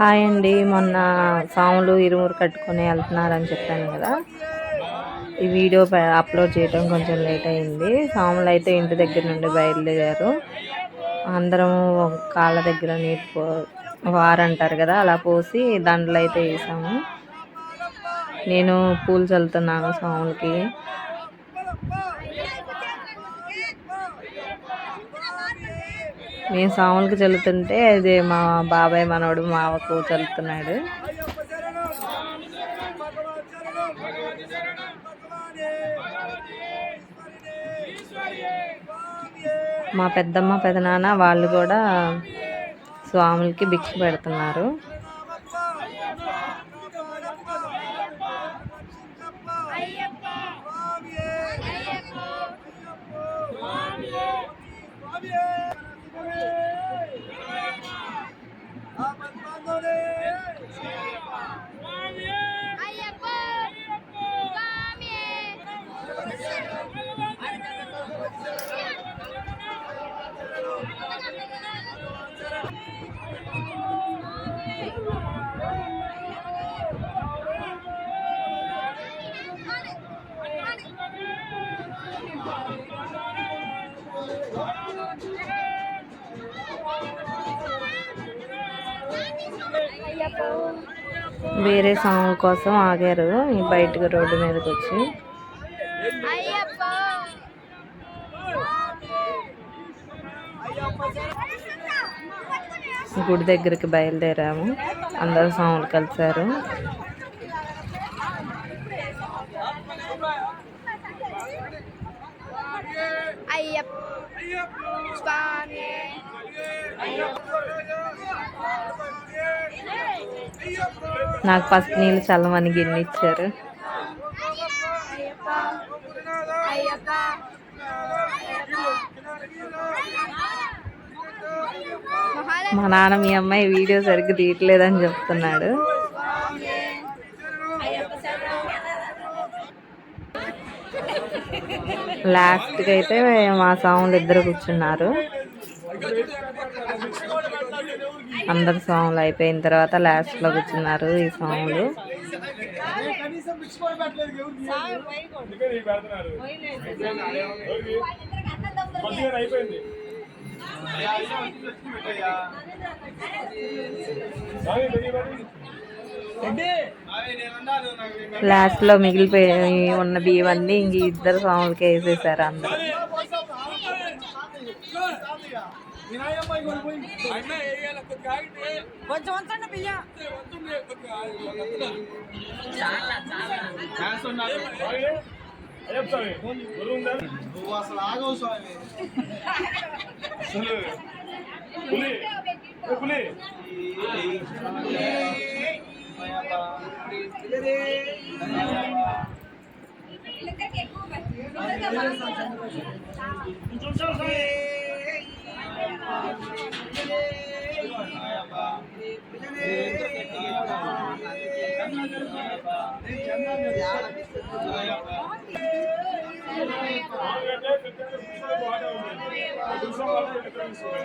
Hi అండి. మొన్న సాములు ఇరుమురు కట్టుకొని వెళ్తున్నారని చెప్పాను కదా. ఈ వీడియో ప- అప్లోడ్ చేయడం కొంచెం లేట్ అయింది. సాములు అయితే ఇంటి దగ్గర నుండి బయలుదేరారు. అందరం కాళ్ళ దగ్గర నీరు పో వారంటారు కదా అలా పోసి దండలు అయితే వేసాము. నేను పూలు చల్లుతున్నాను సాములకి మేము సాములకి చల్లుతుంటే అది మా బాబాయ్ మనవడు మావకు చల్లుతున్నాడు. మా పెద్దమ్మ పెదనాన్న వాళ్ళు కూడా స్వాములకి భిక్ష పెడుతున్నారు. అయ్యప్ప వేరే సాంగ్ కోసం ఆగారు. ఈ బయటకు రోడ్డు మీదకి వచ్చి గుడి దగ్గరికి బయలుదేరాము. అందరూ సాంగ్లు కలిశారు. అయ్యప్ప స్వామి. నాకు ఫస్ట్ నీళ్ళు చల్లమని గిన్నె ఇచ్చారు మా నాన్న మీ అమ్మాయి వీడియో సరిగ్గా తీయట్లేదని చెప్తున్నాడు. లాస్ట్కి అయితే మా సాములు ఇద్దరు కూర్చున్నారు. అందరు సాంగ్లు అయిపోయిన తర్వాత లాస్ట్లో కూర్చున్నారు ఈ సాంగ్లు. లాస్ట్లో మిగిలిపోయి ఉన్న బియ్యం ఇంక ఇద్దరు సాంగ్లకి వేసేసారు అందరు. కొంచెం వంచండి బియ్య నువ్వు అసలు ఆగవు స్వామి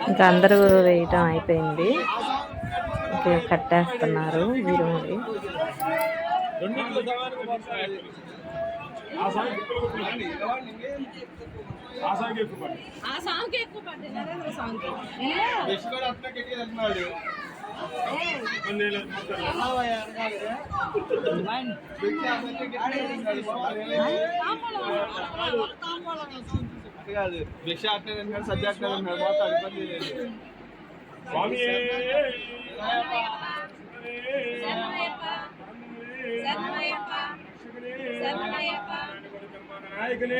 ఇంకా అందరూ వేయటం అయిపోయింది. ఇంకా కట్టేస్తున్నారు విరుముడి బెస్ట్ కూడా అట్లా గట్టిగా వెళ్తున్నాడు బెస్ట్ అట్లా గట్టిగా వెళ్తున్నాడు. అట్లా కాదు భిక్ష అట్లే తింటున్నాడు సద్య అట్లే తింటున్నాడు మొత్తం ఇబ్బంది లేదు స్వామి నాయకులే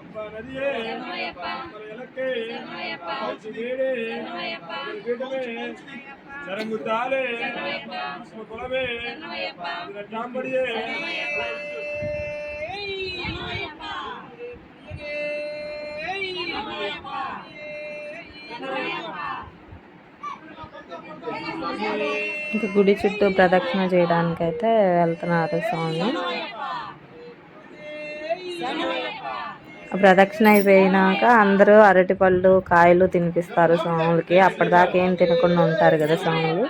ఎలక్కే వేడే పీఠమే శరంగుతాలే కులమే చాంబడియే ఇంకా గుడి చుట్టూ ప్రదక్షిణ చేయడానికి అయితే వెళ్తున్నారు స్వామి. ఆ ప్రదక్షిణ అయిపోయినాక అందరూ అరటిపళ్ళు కాయలు తినిపిస్తారు స్వాములకి. అప్పటిదాకా ఏం తినకుండా ఉంటారు కదా స్వాములు.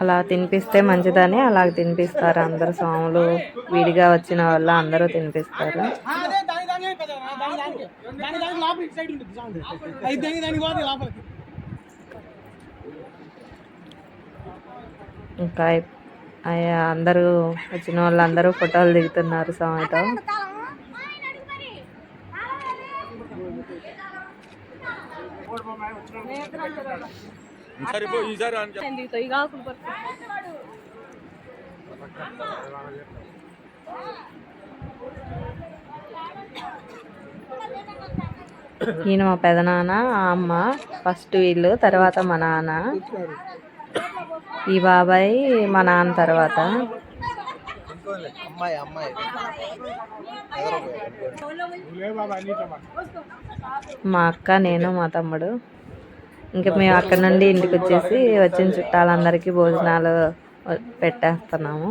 అలా తినిపిస్తే మంచిదని అలా తినిపిస్తారు అందరు స్వాములు. విడిగా వచ్చిన వాళ్ళు అందరూ తినిపిస్తారు. ఇంకా అయ్యా అందరూ వచ్చిన వాళ్ళందరూ ఫోటోలు దిగుతున్నారు స్వామితో. ఈయన మా పెదనాన్న అమ్మ ఫస్ట్ వీళ్ళు తర్వాత మా నాన్న ఈ బాబాయ్ మా నాన్న తర్వాత. అమ్మాయి అమ్మాయి మా అక్క నేను మా తమ్ముడు. ఇంకా మేము అక్కడ నుండి ఇంటికి వచ్చేసి వచ్చిన చుట్టాలందరికీ భోజనాలు పెట్టేస్తున్నాము.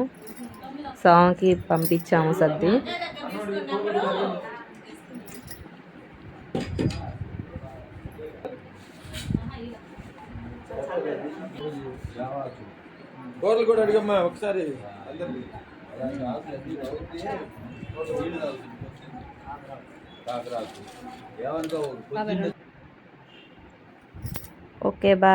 స్వామికి పంపించాము సర్ది. కూరలు కూడా అడిగమ్మా ఒకసారి. Okay bye